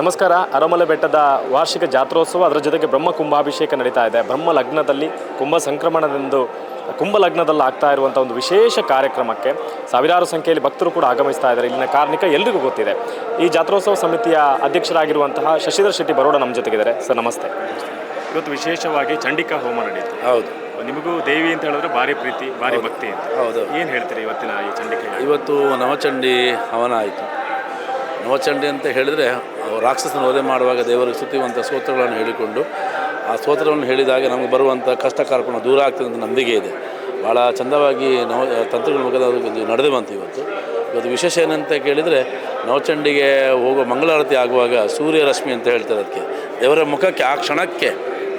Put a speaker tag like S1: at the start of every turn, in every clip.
S1: ನಮಸ್ಕಾರ. ಅರಮಲೆ ಬೆಟ್ಟದ ವಾರ್ಷಿಕ ಜಾತ್ರೋತ್ಸವ ಅದರ ಜೊತೆಗೆ ಬ್ರಹ್ಮ ಕುಂಭಾಭಿಷೇಕ ನಡೀತಾ ಇದೆ. ಬ್ರಹ್ಮ ಲಗ್ನದಲ್ಲಿ ಕುಂಭ ಸಂಕ್ರಮಣದಂದು ಕುಂಭ ಲಗ್ನದಲ್ಲಿ ಆಗ್ತಾ ಇರುವಂಥ ಒಂದು ವಿಶೇಷ ಕಾರ್ಯಕ್ರಮಕ್ಕೆ ಸಾವಿರಾರು ಸಂಖ್ಯೆಯಲ್ಲಿ ಭಕ್ತರು ಕೂಡ ಆಗಮಿಸ್ತಾ ಇದ್ದಾರೆ. ಇಲ್ಲಿನ ಕಾರ್ಮಿಕ ಎಲ್ರಿಗೂ ಗೊತ್ತಿದೆ. ಈ ಜಾತ್ರೋತ್ಸವ ಸಮಿತಿಯ ಅಧ್ಯಕ್ಷರಾಗಿರುವಂತಹ ಶಶಿಧರ್ ಶೆಟ್ಟಿ ಬರೋಡ ನಮ್ಮ ಜೊತೆಗಿದ್ದಾರೆ. ಸರ್ ನಮಸ್ತೆ. ಇವತ್ತು ವಿಶೇಷವಾಗಿ ಚಂಡಿಕಾ ಹೋಮ ನಡೆಯುತ್ತೆ
S2: ಹೌದು.
S1: ನಿಮಗೂ ದೇವಿ ಅಂತ ಹೇಳಿದ್ರೆ ಭಾರಿ ಪ್ರೀತಿ ಭಾರಿ ಭಕ್ತಿ ಅಂತ.
S2: ಹೌದು.
S1: ಏನು ಹೇಳ್ತೀರಿ ಇವತ್ತಿನ ಈ ಚಂಡಿಕೆ?
S2: ಇವತ್ತು ನವಚಂಡಿ ಹವನ ಆಯಿತು. ನವಚಂಡಿ ಅಂತ ಹೇಳಿದರೆ ರಾಕ್ಷಸನ ಒಲೆ ಮಾಡುವಾಗ ದೇವರಿಗೆ ಸುತ್ತಿವಂತ ಸ್ತೋತ್ರಗಳನ್ನು ಹೇಳಿಕೊಂಡು, ಆ ಸ್ತೋತ್ರವನ್ನು ಹೇಳಿದಾಗ ನಮಗೆ ಬರುವಂಥ ಕಷ್ಟ ಕಾರ್ಪಣ ದೂರ ಆಗ್ತದೆ ಅಂತ ನಂಬಿಕೆ ಇದೆ. ಭಾಳ ಚಂದವಾಗಿ ನವ ತಂತ್ರಗಳ ಮುಖದ ನಡೆದು ಬಂತು ಇವತ್ತು. ಇವತ್ತು ವಿಶೇಷ ಏನಂತ ಕೇಳಿದರೆ, ನವಚಂಡಿಗೆ ಹೋಗುವ ಮಂಗಳಾರತಿ ಆಗುವಾಗ ಸೂರ್ಯರಶ್ಮಿ ಅಂತ ಹೇಳ್ತಾರೆ ಅದಕ್ಕೆ. ದೇವರ ಮುಖಕ್ಕೆ, ಆ ಕ್ಷಣಕ್ಕೆ,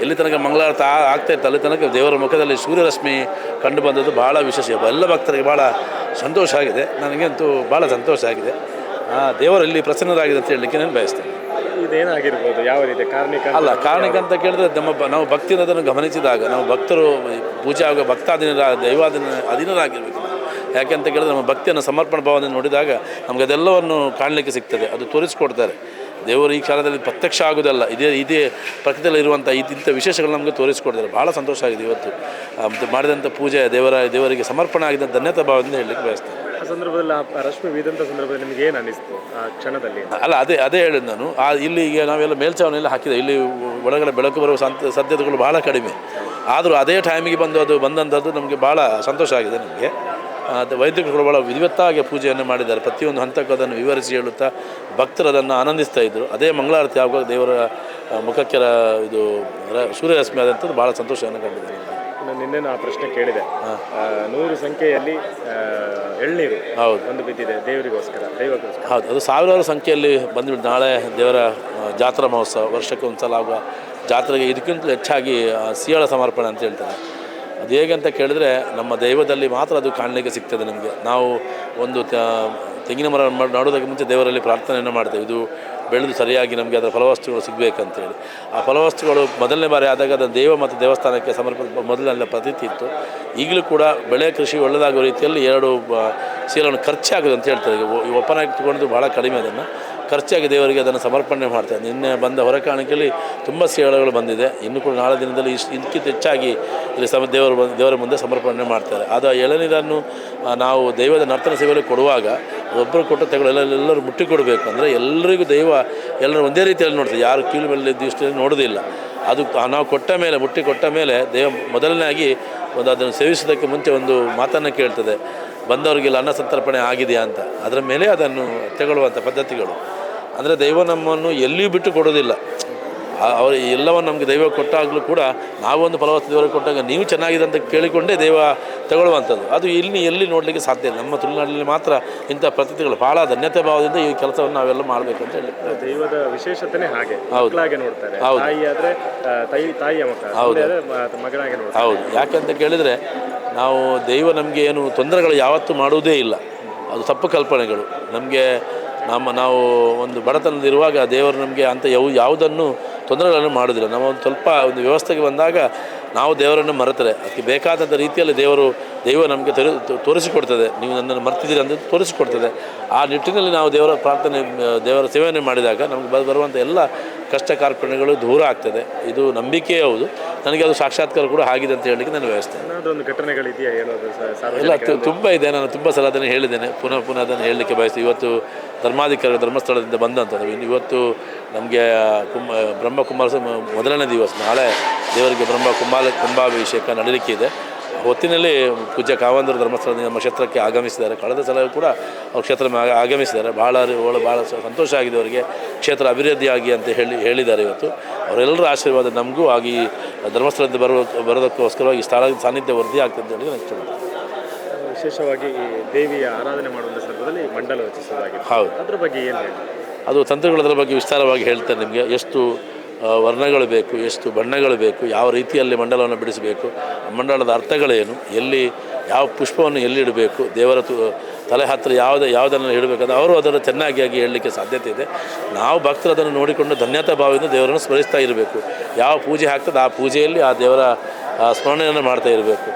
S2: ಎಲ್ಲಿ ತನಕ ಮಂಗಳಾರತಿ ಆಗ್ತಾ ಇತ್ತು, ಅಲ್ಲಿ ತನಕ ದೇವರ ಮುಖದಲ್ಲಿ ಸೂರ್ಯರಶ್ಮಿ ಕಂಡು ಬಂದದ್ದು ಭಾಳ ವಿಶೇಷ. ಎಲ್ಲ ಭಕ್ತರಿಗೆ ಭಾಳ ಸಂತೋಷ ಆಗಿದೆ. ನನಗಂತೂ ಭಾಳ ಸಂತೋಷ ಆಗಿದೆ. ದೇವರಲ್ಲಿ ಪ್ರಸನ್ನರಾಗಿದೆ ಅಂತ ಹೇಳಲಿಕ್ಕೆ ನಾನು ಬಯಸ್ತೇನೆ.
S1: ಇದೇನಾಗಿರ್ಬೋದು? ಯಾವ ರೀತಿ? ಕಾರ್ಣಿಕ
S2: ಅಲ್ಲ ಕಾರಣಕ್ಕೆ ಅಂತ ಕೇಳಿದ್ರೆ ನಮ್ಮ ಬ- ನಾವು ಭಕ್ತಿಯನ್ನು ಅದನ್ನು ಗಮನಿಸಿದಾಗ ನಾವು ಭಕ್ತರು ಪೂಜೆ ಆಗುವ ಭಕ್ತಾಧೀನರ ದೈವಾಧೀನ ಅಧೀನರಾಗಿರ್ಬೇಕು ನಾವು. ಯಾಕೆ ಅಂತ ಕೇಳಿದ್ರೆ ನಮ್ಮ ಭಕ್ತಿಯನ್ನು ಸಮರ್ಪಣ ಭಾವನೆ ನೋಡಿದಾಗ ನಮಗೆ ಅದೆಲ್ಲವನ್ನು ಕಾಣಲಿಕ್ಕೆ ಸಿಗ್ತದೆ ಅದು ತೋರಿಸ್ಕೊಡ್ತಾರೆ. ದೇವರು ಈ ಕಾಲದಲ್ಲಿ ಪ್ರತ್ಯಕ್ಷ ಆಗೋದಲ್ಲ ಇದೇ ಇದೇ ಪ್ರಕೃತಿಯಲ್ಲಿ ಇರುವಂಥ ಇದ್- ಇಂಥ ವಿಶೇಷಗಳು ನಮಗೆ ತೋರಿಸ್ಕೊಡ್ತಾರೆ. ಭಾಳ ಸಂತೋಷ ಆಗಿದೆ ಇವತ್ತು. ಆ, ಮತ್ತು ಮಾಡಿದಂಥ ಪೂಜೆ ದೇವರ ದೇವರಿಗೆ ಸಮರ್ಪಣೆ ಆಗಿದ್ದ ಧನ್ಯತಾ ಭಾವದಿಂದ ಹೇಳಲಿಕ್ಕೆ ಬಯಸ್ತೇನೆ.
S1: ಆ ಸಂದರ್ಭದಲ್ಲಿ ಆ ರಶ್ಮಿ ಬೀದಂತ ಸಂದರ್ಭದಲ್ಲಿ ನಿಮ್ಗೆ ಏನು ಅನಿಸ್ತು ಆ ಕ್ಷಣದಲ್ಲಿ?
S2: ಅಲ್ಲ, ಅದೇ ಅದೇ ಹೇಳಿದ್ ನಾನು. ಆ, ಇಲ್ಲಿ ಈಗ ನಾವೆಲ್ಲ ಮೇಲ್ಚಾವನೆಲ್ಲ ಹಾಕಿದೆ. ಇಲ್ಲಿ ಒಳಗಡೆ ಬೆಳಕು ಬರುವ ಸಂತ ಸಾಧ್ಯತೆಗಳು ಭಾಳ ಕಡಿಮೆ. ಆದರೂ ಅದೇ ಟೈಮಿಗೆ ಬಂದು ಅದು ಬಂದಂಥದ್ದು ನಮಗೆ ಭಾಳ ಸಂತೋಷ ಆಗಿದೆ ನಮಗೆ. ಅದು ವೈದ್ಯರುಗಳು ಭಾಳ ವಿಧಿವತ್ತಾಗಿ ಪೂಜೆಯನ್ನು ಮಾಡಿದ್ದಾರೆ. ಪ್ರತಿಯೊಂದು ಹಂತಕ್ಕೂ ಅದನ್ನು ವಿವರಿಸಿ ಹೇಳುತ್ತಾ ಭಕ್ತರು ಅದನ್ನು ಆನಂದಿಸ್ತಾ ಇದ್ದರು ಅದೇ ಮಂಗಳಾರತಿ ಆಗುವಾಗ ದೇವರ ಮುಖಕ್ಕೆ ಇದು ಸೂರ್ಯರಶ್ಮಿ ಆದಂಥದ್ದು ಭಾಳ ಸಂತೋಷವನ್ನು ಕಂಡಿದೆ
S1: ನಾನು ನಿನ್ನೆ ಆ ಪ್ರಶ್ನೆ ಕೇಳಿದೆ. ನೂರು ಸಂಖ್ಯೆಯಲ್ಲಿ ಎಳ್ನೀರು
S2: ಹೌದು.
S1: ಒಂದು ಬಿದ್ದಿದೆ ದೇವರಿಗೋಸ್ಕರ ದೈವಕ್ಕೋಸ್ಕರ.
S2: ಹೌದು ಅದು ಸಾವಿರಾರು ಸಂಖ್ಯೆಯಲ್ಲಿ ಬಂದ್ಬಿಟ್ಟು ನಾಳೆ ದೇವರ ಜಾತ್ರಾ ಮಹೋತ್ಸವ ವರ್ಷಕ್ಕೆ ಒಂದು ಸಲ ಆಗುವ ಜಾತ್ರೆಗೆ ಇದಕ್ಕಿಂತ ಹೆಚ್ಚಾಗಿ ಸಿಯಾಳ ಸಮರ್ಪಣೆ ಅಂತ ಹೇಳ್ತಾರೆ. ಅದು ಹೇಗೆ ಅಂತ ಕೇಳಿದ್ರೆ ನಮ್ಮ ದೈವದಲ್ಲಿ ಮಾತ್ರ ಅದು ಕಾಣಲಿಕ್ಕೆ ಸಿಗ್ತದೆ ನಮಗೆ. ನಾವು ಒಂದು ತೆಂಗಿನ ಮರ ಮ- ನೆಡೋದಕ್ಕೆ ಮುಂಚೆ ದೇವರಲ್ಲಿ ಪ್ರಾರ್ಥನೆಯನ್ನು ಮಾಡ್ತೇವೆ. ಇದು ಬೆಳೆದು ಸರಿಯಾಗಿ ನಮಗೆ ಅದರ ಫಲವಸ್ತುಗಳು ಸಿಗಬೇಕಂತೇಳಿ. ಆ ಫಲವಸ್ತುಗಳು ಮೊದಲನೇ ಬಾರಿ ಆದಾಗ ಅದನ್ನು ದೇವ ಮತ್ತು ದೇವಸ್ಥಾನಕ್ಕೆ ಸಮರ್ಪ ಮೊದಲನೆಲ್ಲ ಪ್ರತೀತಿ ಇತ್ತು. ಈಗಲೂ ಕೂಡ ಬೆಳೆ ಕೃಷಿ ಒಳ್ಳೆಯದಾಗುವ ರೀತಿಯಲ್ಲಿ ಎರಡು ಸೀಲನ್ನು ಖರ್ಚಾಗೋದು ಅಂತ ಹೇಳ್ತಾರೆ. ಈ ಒಪ್ಪನಾಗಿ ತಗೊಂಡು ಭಾಳ ಕಡಿಮೆ ಅದನ್ನು. ಖರ್ಚಾಗಿ ದೇವರಿಗೆ ಅದನ್ನು ಸಮರ್ಪಣೆ ಮಾಡ್ತಾರೆ ನಿನ್ನೆ ಬಂದ ಹೊರಕಾಣಿಕೆಯಲ್ಲಿ ತುಂಬ ಸೇವೆಗಳು ಬಂದಿದೆ. ಇನ್ನು ಕೂಡ ನಾಳೆ ದಿನದಲ್ಲಿ ಇಷ್ಟು ಇದಕ್ಕಿಂತ ಹೆಚ್ಚಾಗಿ ಇಲ್ಲಿ ಸಮ, ದೇವರ ದೇವರ ಮುಂದೆ ಸಮರ್ಪಣೆ ಮಾಡ್ತಾರೆ. ಅದು ಎಳನೀರನ್ನು ನಾವು ದೈವದ ನರ್ತನ ಸೇವೆಯಲ್ಲಿ ಕೊಡುವಾಗ ಒಬ್ಬರು ಕೊಟ್ಟು ತಗೊಳ್ಳೆಲ್ಲ ಎಲ್ಲರೂ ಮುಟ್ಟಿ ಕೊಡಬೇಕು. ಅಂದರೆ ಎಲ್ಲರಿಗೂ ದೈವ ಎಲ್ಲರೂ ಒಂದೇ ರೀತಿಯಲ್ಲಿ ನೋಡ್ತಾರೆ ಯಾರು ಕೀಳು ಮೇಲೆ ದೃಷ್ಟಿಯಲ್ಲಿ ನೋಡೋದಿಲ್ಲ. ಅದು ನಾವು ಕೊಟ್ಟ ಮೇಲೆ, ಮುಟ್ಟಿ ಕೊಟ್ಟ ಮೇಲೆ ದೇವ ಮೊದಲನೇ ಒಂದು ಅದನ್ನು ಸೇವಿಸೋದಕ್ಕೆ ಮುಂಚೆ ಒಂದು ಮಾತನ್ನು ಕೇಳ್ತದೆ. ಬಂದವರಿಗೆಲ್ಲ ಅನ್ನ ಸಂತರ್ಪಣೆ ಆಗಿದೆಯಾ ಅಂತ. ಅದರ ಮೇಲೆ ಅದನ್ನು ತಗೊಳ್ಳುವಂಥ ಪದ್ಧತಿಗಳು. ಅಂದರೆ ದೈವ ನಮ್ಮನ್ನು ಎಲ್ಲಿಯೂ ಬಿಟ್ಟು ಕೊಡೋದಿಲ್ಲ. ಅವರು ಎಲ್ಲವನ್ನು ನಮಗೆ ದೈವ ಕೊಟ್ಟಾಗಲೂ ಕೂಡ ನಾವೊಂದು ಫಲವತ್ತು ದೇವರು ಕೊಟ್ಟಾಗ ನೀವು ಚೆನ್ನಾಗಿದೆ ಅಂತ ಕೇಳಿಕೊಂಡೇ ದೈವ ತಗೊಳ್ಳುವಂಥದ್ದು. ಅದು ಇಲ್ಲಿ ಎಲ್ಲಿ ನೋಡಲಿಕ್ಕೆ ಸಾಧ್ಯ ಇಲ್ಲ. ನಮ್ಮ ತುಳುನಾಡಿನಲ್ಲಿ ಮಾತ್ರ ಇಂಥ ಪ್ರತಿಗಳು ಭಾಳ ಧನ್ಯತೆ ಭಾವದಿಂದ ಈ ಕೆಲಸವನ್ನು ನಾವೆಲ್ಲ ಮಾಡಬೇಕು ಅಂತ ಹೇಳಿ
S1: ದೈವದ ವಿಶೇಷತೆನೇ ಹಾಗೆ.
S2: ಹೌದು. ಹೌದು.
S1: ತಾಯಿ ಆದ್ರೆ ಆ, ತಾಯಿ ತಾಯಿಯ
S2: ಹೌದು. ಹೌದು. ಯಾಕೆಂತ ಕೇಳಿದರೆ ನಾವು ದೈವ ನಮಗೆ ಏನು ತೊಂದರೆಗಳು ಯಾವತ್ತೂ ಮಾಡುವುದೇ ಇಲ್ಲ. ಅದು ತಪ್ಪು ಕಲ್ಪನೆಗಳು. ನಮಗೆ ನಮ್ಮ ನಾವು ಒಂದು ಬಡತನದಿರುವಾಗ ದೇವರು ನಮಗೆ ಅಂತ ಯಾವ ಯಾವುದನ್ನು ತೊಂದರೆಗಳನ್ನು ಮಾಡೋದಿಲ್ಲ ನಾವು ಒಂದು ಸ್ವಲ್ಪ ಒಂದು ವ್ಯವಸ್ಥೆಗೆ ಬಂದಾಗ ನಾವು ದೇವರನ್ನು ಮರೆತರೆ. ಅದಕ್ಕೆ ಬೇಕಾದಂಥ ರೀತಿಯಲ್ಲಿ ದೇವರು ದೈವ ನಮಗೆ ತೋರಿ ತೋರಿಸಿಕೊಡ್ತದೆ. ನೀವು ನನ್ನನ್ನು ಮರ್ತಿದ್ದೀರಿ ಅಂತ ತೋರಿಸಿಕೊಡ್ತದೆ. ಆ ನಿಟ್ಟಿನಲ್ಲಿ ನಾವು ದೇವರ ಪ್ರಾರ್ಥನೆ ದೇವರ ಸೇವನೆ ಮಾಡಿದಾಗ ನಮಗೆ ಬರುವಂಥ ಎಲ್ಲ ಕಷ್ಟ ಕಾರ್ಪಣ್ಯಗಳು ದೂರ ಆಗ್ತದೆ. ಇದು ನಂಬಿಕೆಯೇ ಹೌದು. ನನಗೆ ಅದು ಸಾಕ್ಷಾತ್ಕಾರ ಕೂಡ ಆಗಿದೆ ಅಂತ ಹೇಳಲಿಕ್ಕೆ ನಾನು ವ್ಯವಸ್ಥೆ
S1: ಘಟನೆಗಳಿದೆಯಾ
S2: ಇಲ್ಲ ತುಂಬ ಇದೆ. ನಾನು ತುಂಬ ಸಲ ಅದನ್ನು ಹೇಳಿದ್ದೇನೆ. ಪುನಃ ಪುನಃ ಅದನ್ನು ಹೇಳಲಿಕ್ಕೆ ಬಯಸ್ತೀವಿ ಇವತ್ತು ಧರ್ಮಾಧಿಕಾರಿ ಧರ್ಮಸ್ಥಳದಿಂದ ಬಂದಂಥದ್ದು. ಇನ್ನು ಇವತ್ತು ನಮಗೆ ಕುಮ ಬ್ರಹ್ಮಕುಮಾರ ಮೊದಲನೇ ದಿವಸ ನಾಳೆ ದೇವರಿಗೆ ಬ್ರಹ್ಮ ಕುಂಭಾಲ ಕುಂಭಾಭಿಷೇಕ ನಡೀಲಿಕ್ಕೆ ಇದೆ. ಹೊತ್ತಿನಲ್ಲಿ ಪೂಜ್ಯ ಕಾವಂದರು ಧರ್ಮಸ್ಥಳದಿಂದ ನಮ್ಮ ಕ್ಷೇತ್ರಕ್ಕೆ ಆಗಮಿಸಿದ್ದಾರೆ. ಕಳೆದ ಸಲ ಕೂಡ ಅವ್ರ ಕ್ಷೇತ್ರ ಆಗಮಿಸಿದ್ದಾರೆ. ಭಾಳ ಒಳ್ಳೆ ಭಾಳ ಸಂತೋಷ ಆಗಿದೆ ಅವರಿಗೆ. ಕ್ಷೇತ್ರ ಅಭಿವೃದ್ಧಿಯಾಗಿ ಅಂತ ಹೇಳಿ ಹೇಳಿದ್ದಾರೆ ಇವತ್ತು. ಅವರೆಲ್ಲರ ಆಶೀರ್ವಾದ ನಮಗೂ ಆಗಿ ಧರ್ಮಸ್ಥಳದಿಂದ ಬರುವ ಬರೋದಕ್ಕೋಸ್ಕರವಾಗಿ ಸ್ಥಳ ಸಾನ್ನಿಧ್ಯ ವೃದ್ಧಿ ಆಗ್ತದೆ ಅಂತ ಹೇಳಿ ನಾನು ಇಚ್ಛೆ
S1: ವಿಶೇಷವಾಗಿ ಈ ದೇವಿಯ ಆರಾಧನೆ ಮಾಡುವಂಥ ಸಂದರ್ಭದಲ್ಲಿ ಮಂಡಲ ರಚಿಸಲಾಗಿದೆ
S2: ಹೌದು.
S1: ಅದ್ರ ಬಗ್ಗೆ ಏನು
S2: ಅದು ತಂತ್ರಗಳದ್ರ ಬಗ್ಗೆ ವಿಸ್ತಾರವಾಗಿ ಹೇಳ್ತಾರೆ ನಿಮಗೆ. ಎಷ್ಟು ವರ್ಣಗಳು ಬೇಕು, ಎಷ್ಟು ಬಣ್ಣಗಳು ಬೇಕು, ಯಾವ ರೀತಿಯಲ್ಲಿ ಮಂಡಲವನ್ನು ಬಿಡಿಸಬೇಕು ಮಂಡಲದ ಅರ್ಥಗಳೇನು, ಎಲ್ಲಿ ಯಾವ ಪುಷ್ಪವನ್ನು ಎಲ್ಲಿ ಇಡಬೇಕು, ದೇವರ ತು, ತಲೆ ಹತ್ತಿರ ಯಾವುದೇ ಯಾವುದನ್ನು ಇಡಬೇಕಂದ್ರೆ ಅವರು ಅದನ್ನು ಚೆನ್ನಾಗಿ ಆಗಿ ಹೇಳಲಿಕ್ಕೆ ಸಾಧ್ಯತೆ ಇದೆ. ನಾವು ಭಕ್ತರು ಅದನ್ನು ನೋಡಿಕೊಂಡು ಧನ್ಯತಾ ಭಾವದಿಂದ ದೇವರನ್ನು ಸ್ಮರಿಸ್ತಾ ಇರಬೇಕು. ಯಾವ ಪೂಜೆ ಹಾಕ್ತದೆ ಆ ಪೂಜೆಯಲ್ಲಿ ಆ ದೇವರ ಸ್ಮರಣೆಯನ್ನು ಮಾಡ್ತಾ ಇರಬೇಕು.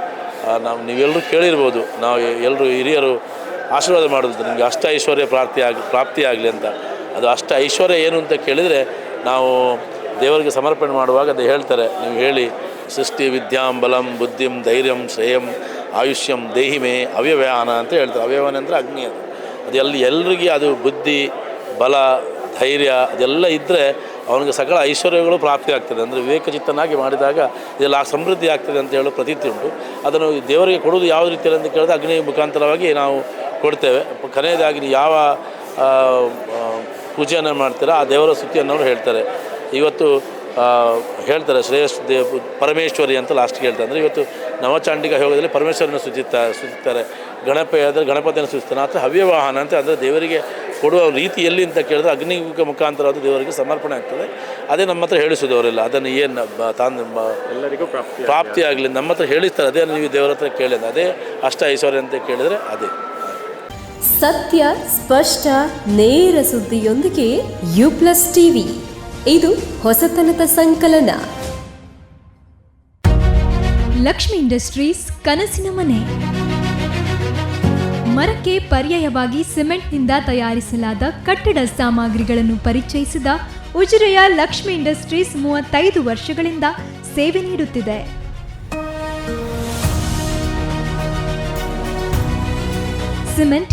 S2: ನಾವು ನೀವೆಲ್ಲರೂ ಕೇಳಿರ್ಬೋದು, ನಾವು ಎಲ್ಲರೂ ಹಿರಿಯರು ಆಶೀರ್ವಾದ ಮಾಡೋದು ನಿಮಗೆ ಅಷ್ಟ ಐಶ್ವರ್ಯ ಪ್ರಾಪ್ತಿ ಆಗಿ ಪ್ರಾಪ್ತಿಯಾಗಲಿ ಅಂತ. ಅದು ಅಷ್ಟ ಐಶ್ವರ್ಯ ಏನು ಅಂತ ಕೇಳಿದರೆ ನಾವು ದೇವರಿಗೆ ಸಮರ್ಪಣೆ ಮಾಡುವಾಗ ಅದು ಹೇಳ್ತಾರೆ, ನೀವು ಹೇಳಿ, ಸೃಷ್ಟಿ ವಿದ್ಯಾಂ ಬಲಂ ಬುದ್ಧಿಂ ಧೈರ್ಯಂ ಶ್ರೇಯಂ ಆಯುಷ್ಯಂ ದೇಹಿಮೆ ಅವ್ಯವಯಾನ ಅಂತ ಹೇಳ್ತಾರೆ. ಅವ್ಯವಾನ ಅಂದರೆ ಅಗ್ನಿ ಅದು. ಅದು ಎಲ್ಲಿ ಎಲ್ರಿಗೆ ಅದು ಬುದ್ಧಿ, ಬಲ, ಧೈರ್ಯ ಅದೆಲ್ಲ ಇದ್ದರೆ ಅವನಿಗೆ ಸಕಲ ಐಶ್ವರ್ಯಗಳು ಪ್ರಾಪ್ತಿ ಆಗ್ತದೆ. ಅಂದರೆ ವಿವೇಕಚಿತ್ತನಾಗಿ ಮಾಡಿದಾಗ ಇದೆಲ್ಲ ಸಮೃದ್ಧಿ ಆಗ್ತದೆ ಅಂತ ಹೇಳೋ ಪ್ರತೀತಿ ಉಂಟು. ಅದನ್ನು ದೇವರಿಗೆ ಕೊಡೋದು ಯಾವ ರೀತಿಯಲ್ಲಿ ಅಂತ ಕೇಳಿದ್ರೆ ಅಗ್ನಿ ಮುಖಾಂತರವಾಗಿ ನಾವು ಕೊಡ್ತೇವೆ. ಕೊನೆಯದಾಗಿ ಯಾವ ಪೂಜೆಯನ್ನು ಮಾಡ್ತೀರಾ, ಆ ದೇವರ ಸ್ತುತಿಯನ್ನು ಅವರು ಹೇಳ್ತಾರೆ. ಇವತ್ತು ಹೇಳ್ತಾರೆ ಶ್ರೇಯಸ್ ದೇವ್ ಪರಮೇಶ್ವರಿ ಅಂತ ಲಾಸ್ಟ್ಗೆ ಹೇಳ್ತಾರೆ. ಅಂದರೆ ಇವತ್ತು ನವಚಾಂಡಿಗ ಯೋಗದಲ್ಲಿ ಪರಮೇಶ್ವರನ ಸೂಚಿತ ಸ್ತುತಿತಾರೆ ಗಣಪ ಆದರೆ ಗಣಪತಿಯನ್ನು ಸ್ತುತಿಸ್ತಾನೆ ಅಥವಾ ಹವ್ಯವಾಹನ ಅಂತ ಅಂದರೆ ದೇವರಿಗೆ ಕೊಡುವ ರೀತಿ ಎಲ್ಲಿ ಅಂತ ಕೇಳಿದ್ರೆ ಅಗ್ನಿ ಮುಖಾಂತರ ಅದು ದೇವರಿಗೆ ಸಮರ್ಪಣೆ ಆಗ್ತದೆ. ಅದೇ ನಮ್ಮ ಹತ್ರ ಹೇಳಿಸೋದು ಅವರೆಲ್ಲ ಅದನ್ನು ಏನು ತಾನು
S1: ಎಲ್ಲರಿಗೂ ಪ್ರಾಪ್ತಿ
S2: ಪ್ರಾಪ್ತಿ ಆಗಲಿ ನಮ್ಮ ಹತ್ರ ಹೇಳಿಸ್ತಾರೆ. ಅದೇ ನೀವು ದೇವರ ಹತ್ರ ಕೇಳಿದ ಅದೇ ಅಷ್ಟ ಐಶ್ವರ್ಯ ಅಂತ ಕೇಳಿದರೆ ಅದೇ.
S3: ಸತ್ಯ ಸ್ಪಷ್ಟ ನೇರ ಸುದ್ದಿಯೊಂದಿಗೆ ಯು ಪ್ಲಸ್ ಟಿವಿ. ಇದು ಹೊಸತನದ ಸಂಕಲನ.
S4: ಲಕ್ಷ್ಮಿ ಇಂಡಸ್ಟ್ರೀಸ್ ಕನಸಿನ ಮನೆ. ಮರಕ್ಕೆ ಪರ್ಯಾಯವಾಗಿ ಸಿಮೆಂಟ್ನಿಂದ ತಯಾರಿಸಲಾದ ಕಟ್ಟಡ ಸಾಮಗ್ರಿಗಳನ್ನು ಪರಿಚಯಿಸಿದ ಉಜಿರೆಯ ಲಕ್ಷ್ಮಿ ಇಂಡಸ್ಟ್ರೀಸ್ ಮೂವತ್ತೈದು ವರ್ಷಗಳಿಂದ ಸೇವೆ ನೀಡುತ್ತಿದೆ. ಸಿಮೆಂಟ್